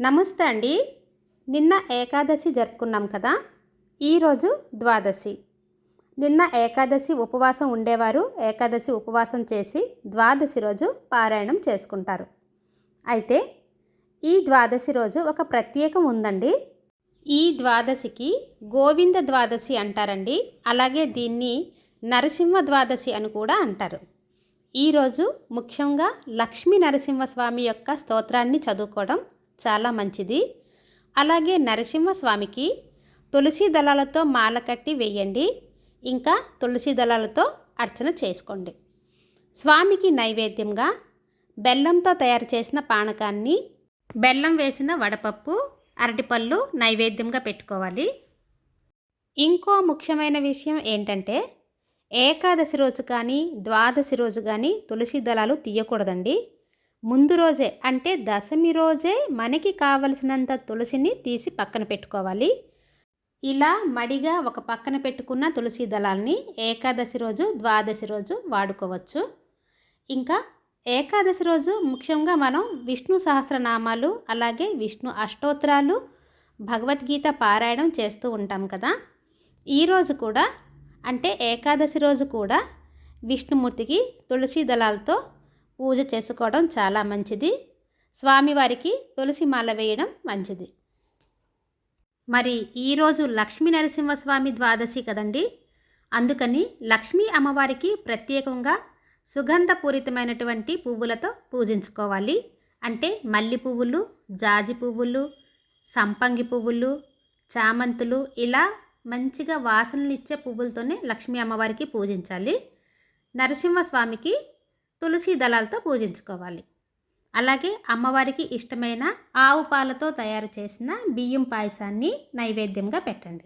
నమస్తే అండి. నిన్న ఏకాదశి జరుపుకున్నాం కదా? ఈరోజు ద్వాదశి. నిన్న ఏకాదశి ఉపవాసం ఉండేవారు. ఏకాదశి ఉపవాసం చేసి ద్వాదశి రోజు పారాయణం చేసుకుంటారు. అయితే ఈ ద్వాదశి రోజు ఒక ప్రత్యేకం ఉందండి. ఈ ద్వాదశికి గోవింద ద్వాదశి అంటారండి. అలాగే దీన్ని నరసింహ ద్వాదశి అని కూడా అంటారు. ఈరోజు ముఖ్యంగా లక్ష్మీ నరసింహస్వామి యొక్క స్తోత్రాన్ని చదువుకోవడం చాలా మంచిది. అలాగే నరసింహస్వామికి తులసి దళాలతో మాల కట్టి వేయండి. ఇంకా తులసి దళాలతో అర్చన చేసుకోండి. స్వామికి నైవేద్యంగా బెల్లంతో తయారు చేసిన పానకాన్ని బెల్లం వేసిన వడపప్పు అరటిపళ్ళు నైవేద్యంగా పెట్టుకోవాలి. ఇంకో ముఖ్యమైన విషయం ఏంటంటే ఏకాదశి రోజు కానీ ద్వాదశి రోజు కానీ తులసి దళాలు తీయకూడదండి. ముందు రోజే అంటే దశమి రోజే మనకి కావలసినంత తులసిని తీసి పక్కన పెట్టుకోవాలి. ఇలా మడిగా ఒక పక్కన పెట్టుకున్న తులసి దళాల్ని ఏకాదశి రోజు ద్వాదశి రోజు వాడుకోవచ్చు. ఇంకా ఏకాదశి రోజు ముఖ్యంగా మనం విష్ణు సహస్రనామాలు అలాగే విష్ణు అష్టోత్తరాలు భగవద్గీత పారాయణం చేస్తూ ఉంటాం కదా. ఈరోజు కూడా అంటే ఏకాదశి రోజు కూడా విష్ణుమూర్తికి తులసి దళాలతో పూజ చేసుకోవడం చాలా మంచిది. స్వామివారికి తులసి మాల వేయడం మంచిది. మరి ఈరోజు లక్ష్మీ నరసింహస్వామి ద్వాదశి కదండి? అందుకని లక్ష్మీ అమ్మవారికి ప్రత్యేకంగా సుగంధపూరితమైనటువంటి పువ్వులతో పూజించుకోవాలి. అంటే మల్లి పువ్వులు జాజి పువ్వులు సంపంగి పువ్వులు చామంతులు ఇలా మంచిగా వాసనలు ఇచ్చే పువ్వులతోనే లక్ష్మీ అమ్మవారికి పూజించాలి. నరసింహస్వామికి తులసి దళాలతో పూజించుకోవాలి. అలాగే అమ్మవారికి ఇష్టమైన ఆవు పాలతో తయారు చేసిన బియ్యం పాయసాన్ని నైవేద్యంగా పెట్టండి.